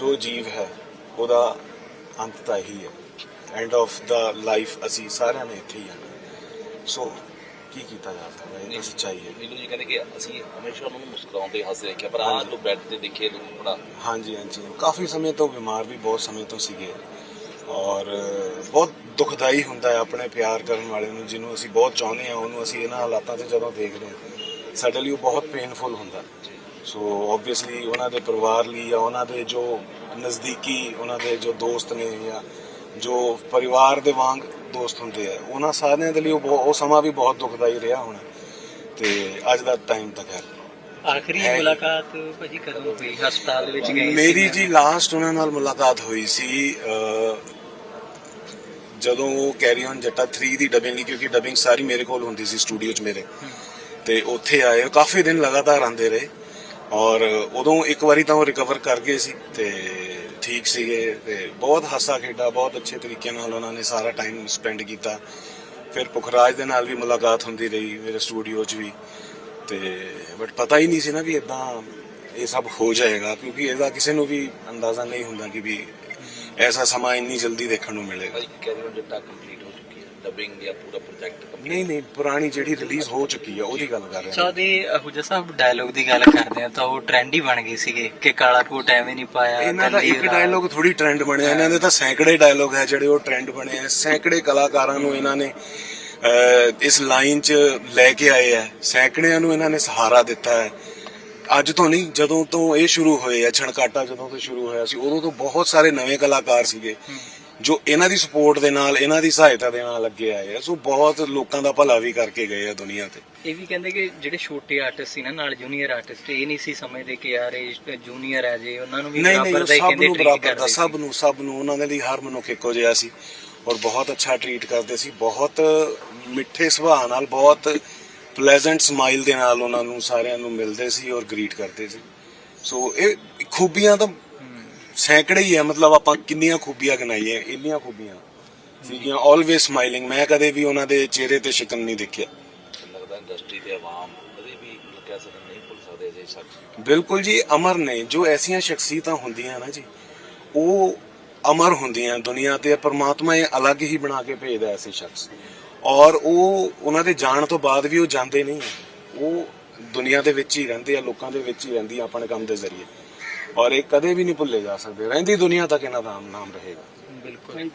ਜੋ ਜੀਵ ਹੈ ਉਹਦਾ ਅੰਤ ਤਾਂ ਇਹੀ ਹੈ। ਐਂਡ ਆਫ ਦਾ ਲਾਈਫ ਅਸੀਂ ਸਾਰਿਆਂ ਨੇ ਇੱਥੇ ਹੀ ਆਣਾ ਸੋ ਕੀ ਕੀਤਾ ਜਾ ਸਕਦਾ ਇਹ ਤਾਂ ਸੱਚਾਈ ਹੈ। ਨੀਲੂ ਜੀ ਕਹਿੰਦੇ ਕਿ ਅਸੀਂ ਹਮੇਸ਼ਾ ਉਹਨਾਂ ਨੂੰ ਮੁਸਕਰਾਉਂਦੇ ਹੱਸਦੇ ਦੇਖਿਆ ਪਰ ਆਹ ਨੂੰ ਬੈੱਡ ਤੇ ਦੇਖੇ ਨੂੰ ਬੜਾ ਹਾਂਜੀ ਹਾਂਜੀ। ਕਾਫੀ ਸਮੇਂ ਤੋਂ ਬਿਮਾਰ ਵੀ ਬਹੁਤ ਸਮੇਂ ਤੋਂ ਸੀਗੇ। ਔਰ ਬਹੁਤ ਦੁਖਦਾਈ ਹੁੰਦਾ ਹੈ ਆਪਣੇ ਪਿਆਰ ਕਰਨ ਵਾਲੇ ਨੂੰ ਜਿਹਨੂੰ ਅਸੀਂ ਬਹੁਤ ਚਾਹੁੰਦੇ ਹਾਂ ਉਹਨੂੰ ਅਸੀਂ ਇਹਨਾਂ ਹਾਲਾਤਾਂ 'ਚ ਜਦੋਂ ਦੇਖਦੇ ਹਾਂ ਸਾਡੇ ਲਈ ਉਹ ਬਹੁਤ ਪੇਨਫੁਲ ਹੁੰਦਾ। ਸੋ ਆਬਵੀਅਸਲੀ ਉਹਨਾਂ ਦੇ ਪਰਿਵਾਰ ਲਈ ਜਾਂ ਉਹਨਾਂ ਦੇ ਜੋ ਨਜ਼ਦੀਕੀ ਉਹਨਾਂ ਦੇ ਜੋ ਦੋਸਤ ਨੇ ਜਾਂ ਜੋ ਪਰਿਵਾਰ ਦੇ ਵਾਂਗ ਦੋਸਤ ਹੁੰਦੇ ਆ ਉਹਨਾਂ ਸਾਰਿਆਂ ਦੇ ਲਈ ਉਹ ਸਮਾਂ ਵੀ ਬਹੁਤ ਦੁਖਦਾਈ ਰਿਹਾ ਹੋਣਾ। ਤੇ ਅੱਜ ਦਾ ਟਾਈਮ ਤੱਕ ਹੈ ਆਖਰੀ। ਮੁਲਾਕਾਤ ਭਾਜੀ ਕਦੋਂ ਹੋਈ? ਹਸਪਤਾਲ ਦੇ ਵਿੱਚ ਗਏ ਮੇਰੀ ਜੀ? ਲਾਸਟ ਉਹਨਾਂ ਨਾਲ ਮੁਲਾਕਾਤ ਹੋਈ ਸੀ ਜਦੋਂ ਉਹ ਕੈਰੀ ਔਨ ਜੱਟਾ 3 ਦੀ ਡਬਿੰਗ ਲਈ ਕਿਉਂਕਿ ਡਬਿੰਗ ਸਾਰੀ ਮੇਰੇ ਕੋਲ ਹੁੰਦੀ ਸੀ ਸਟੂਡੀਓ 'ਚ ਮੇਰੇ। ਤੇ ਉੱਥੇ ਆਏ ਕਾਫੀ ਦਿਨ ਲਗਾਤਾਰ ਆਂਦੇ ਰਹੇ। ਔਰ ਉਦੋਂ ਇੱਕ ਵਾਰੀ ਤਾਂ ਉਹ ਰਿਕਵਰ ਕਰ ਗਏ ਸੀ ਤੇ ਠੀਕ ਸੀਗੇ ਤੇ ਬਹੁਤ ਹਾਸਾ ਖੇਡਾ, ਬਹੁਤ ਅੱਛੇ ਤਰੀਕੇ ਨਾਲ ਉਹਨਾਂ ਨੇ ਸਾਰਾ ਟਾਈਮ ਸਪੈਂਡ ਕੀਤਾ। ਫਿਰ ਪੁਖਰਾਜ ਦੇ ਨਾਲ ਵੀ ਮੁਲਾਕਾਤ ਹੁੰਦੀ ਰਹੀ, ਮੇਰੇ ਸਟੂਡੀਓ 'ਚ ਵੀ। ਤੇ ਬਟ ਪਤਾ ਹੀ ਨਹੀਂ ਸੀ ਨਾ ਵੀ ਇਦਾਂ ਇਹ ਸਭ ਹੋ ਜਾਏਗਾ, ਕਿਉਂਕਿ ਇਹਦਾ ਕਿਸੇ ਨੂੰ ਵੀ ਅੰਦਾਜ਼ਾ ਨਹੀਂ ਹੁੰਦਾ ਕਿ ਵੀ ਐਸਾ ਸਮਾਂ ਇੰਨੀ ਜਲਦੀ ਦੇਖਣ ਨੂੰ ਮਿਲੇਗਾ। ਭਾਈ ਕੈਰੀ ਔਨ ਕੰਪਲੀਟ ਹੋ ਚੁੱਕੀ ਡਬਿੰਗ ਦਾ ਪੂਰਾ ਪ੍ਰੋਜੈਕਟ ਕੰਪਲੀਟ ਨਹੀਂ ਨਹੀਂ ਪੁਰਾਣੀ ਜਿਹੜੀ ਰਿਲੀਜ਼ ਹੋ ਚੁੱਕੀ ਆ ਉਹਦੀ ਗੱਲ ਕਰ ਰਹੇ ਹਾਂ ਸਾਦੇ ਅਹੁਜਾ ਸਾਹਿਬ ਡਾਇਲੋਗ ਦੀ ਗੱਲ ਕਰਦੇ ਆ ਤਾਂ ਉਹ ਟ੍ਰੈਂਡ ਹੀ ਬਣ ਗਈ ਸੀਗੇ ਕਿ ਕਾਲਾ ਕੋਟ ਐਵੇਂ ਨਹੀਂ ਪਾਇਆ ਇਹਨਾਂ ਦਾ ਇੱਕ। ਡਾਇਲੋਗ ਥੋੜੀ ਟ੍ਰੈਂਡ ਬਣਿਆ ਇਹਨਾਂ ਦੇ ਤਾਂ ਸੈਂਕੜੇ ਡਾਇਲੋਗ ਹੈ ਜਿਹੜੇ ਉਹ ਟ੍ਰੈਂਡ ਬਣੇ ਆ। ਸੈਂਕੜੇ ਕਲਾਕਾਰਾਂ ਨੂੰ ਇਹਨਾਂ ਨੇ ਇਸ ਲਾਈਨ 'ਚ ਲੈ ਕੇ ਆਏ ਆ। ਸੈਂਕੜਿਆਂ ਨੂੰ ਇਹਨਾਂ ਨੇ ਸਹਾਰਾ ਦਿੱਤਾ ਹੈ। ਅੱਜ ਤੋਂ ਨਹੀਂ ਜਦੋਂ ਤੋਂ ਇਹ ਸ਼ੁਰੂ ਹੋਏ ਆ ਛਣਕਾਟਾ ਜਦੋਂ ਤੋਂ ਸ਼ੁਰੂ ਹੋਇਆ ਸੀ ਉਦੋਂ ਤੋਂ ਬਹੁਤ ਸਾਰੇ ਨਵੇਂ ਕਲਾਕਾਰ ਸੀਗੇ। ਜੋ ਇਹਨਾਂ ਦੀ ਸਪੋਰਟ ਦੇ ਨਾਲ ਇਹਨਾਂ ਦੀ ਸਹਾਇਤਾ ਦੇ ਨਾਲ ਅੱਗੇ ਆਏ ਆ। ਸੋ ਬਹੁਤ ਲੋਕਾਂ ਦਾ ਭਲਾ ਵੀ ਕਰਕੇ ਗਏ ਆ ਦੁਨੀਆ ਤੇ। ਇਹ ਵੀ ਕਹਿੰਦੇ ਕਿ ਜਿਹੜੇ ਛੋਟੇ ਆਰਟਿਸਟ ਸੀ ਨਾ ਨਾਲ ਜੂਨੀਅਰ ਆਰਟਿਸਟ ਇਹ ਨਹੀਂ ਸੀ ਸਮਝਦੇ ਕਿ ਯਾਰ ਇਹ ਜੂਨੀਅਰ ਹੈ ਜੇ ਉਹਨਾਂ ਨੂੰ ਵੀ ਬਰਾਬਰ ਦਾ ਹੀ ਸਭ ਕਹਿੰਦੇ ਨੂੰ ਟ੍ਰੀਟ ਬਰਾਬਰ ਦਾ ਕਰਦੇ ਸਭ ਨੂੰ ਸਭ ਨੂੰ ਉਹਨਾਂ ਦੇ ਲਈ ਹਰ ਮਨੁੱਖ ਇੱਕੋ ਜਿਹਾ ਸੀ ਔਰ ਬਹੁਤ ਅੱਛਾ ਟਰੀਟ ਕਰਦੇ ਸੀ। ਬਹੁਤ ਮਿੱਠੇ ਸੁਭਾਅ ਨਾਲ ਬਹੁਤ ਪਲੇਜ਼ੈਂਟ ਸਮਾਈਲ ਦੇ ਨਾਲ ਉਹਨਾਂ ਨੂੰ ਸਾਰਿਆਂ ਨੂੰ ਮਿਲਦੇ ਸੀ ਔਰ ਗ੍ਰੀਟ ਕਰਦੇ ਸੀ। ਸੋ ਇਹ ਖੂਬੀਆਂ ਤਾਂ ਸੈਂਕੜੇ ਹੀ ਆ ਮਤਲਬ ਆਪਾਂ ਕਿੰਨੀਆਂ ਖੂਬੀਆਂ ਗਿਣਾਈਏ ਇੰਨੀਆਂ ਖੂਬੀਆਂ। ਸੀਗੀਆਂ ਆਲਵੇਸ ਸਮਾਈਲਿੰਗ ਮੈਂ ਕਦੇ ਵੀ ਉਹਨਾਂ ਦੇ ਚਿਹਰੇ ਤੇ ਸ਼ਿਕਨ ਨਹੀਂ ਦੇਖਿਆ। ਲੱਗਦਾ ਇੰਡਸਟਰੀ ਦੇ ਆਵਾਮ ਕਦੇ ਵੀ ਕਹਿ ਸਕਦੇ ਨਹੀਂ ਭੁੱਲ ਸਕਦੇ ਅਜੇ ਸ਼ਖਸ ਬਿਲਕੁਲ ਜੀ ਅਮਰ ਨੇ। ਜੋ ਐਸੀਆਂ ਸ਼ਖਸੀਅਤਾਂ ਹੁੰਦੀਆਂ ਨਾ ਜੀ ਉਹ ਅਮਰ ਹੁੰਦੀਆਂ ਦੁਨੀਆ ਤੇ। ਪਰਮਾਤਮਾ ਇਹ ਅਲੱਗ ਹੀ ਬਣਾ ਕੇ ਭੇਜਦਾ ਐਸੇ ਸ਼ਖਸ। ਔਰ ਉਹ ਉਹਨਾਂ ਦੇ ਜਾਣ ਤੋਂ ਬਾਅਦ ਵੀ ਉਹ ਜਾਂਦੇ ਨਹੀਂ। ਹੈ। ਉਹ ਦੁਨੀਆ ਦੇ ਵਿੱਚ ਹੀ ਰਹਿੰਦੇ ਆ ਲੋਕਾਂ ਦੇ ਵਿੱਚ ਹੀ ਰਹਿੰਦੀ ਆ ਆਪਣੇ ਕੰਮ ਦੇ ਜ਼ਰੀਏ। ਔਰ ਇਹ ਕਦੇ ਵੀ ਨਹੀਂ ਭੁੱਲੇ ਜਾ ਸਕਦੇ। ਰਹਿੰਦੀ ਦੁਨੀਆ ਤੱਕ ਇਹਨਾਂ ਦਾ ਨਾਮ ਰਹੇਗਾ। ਬਿਲਕੁਲ।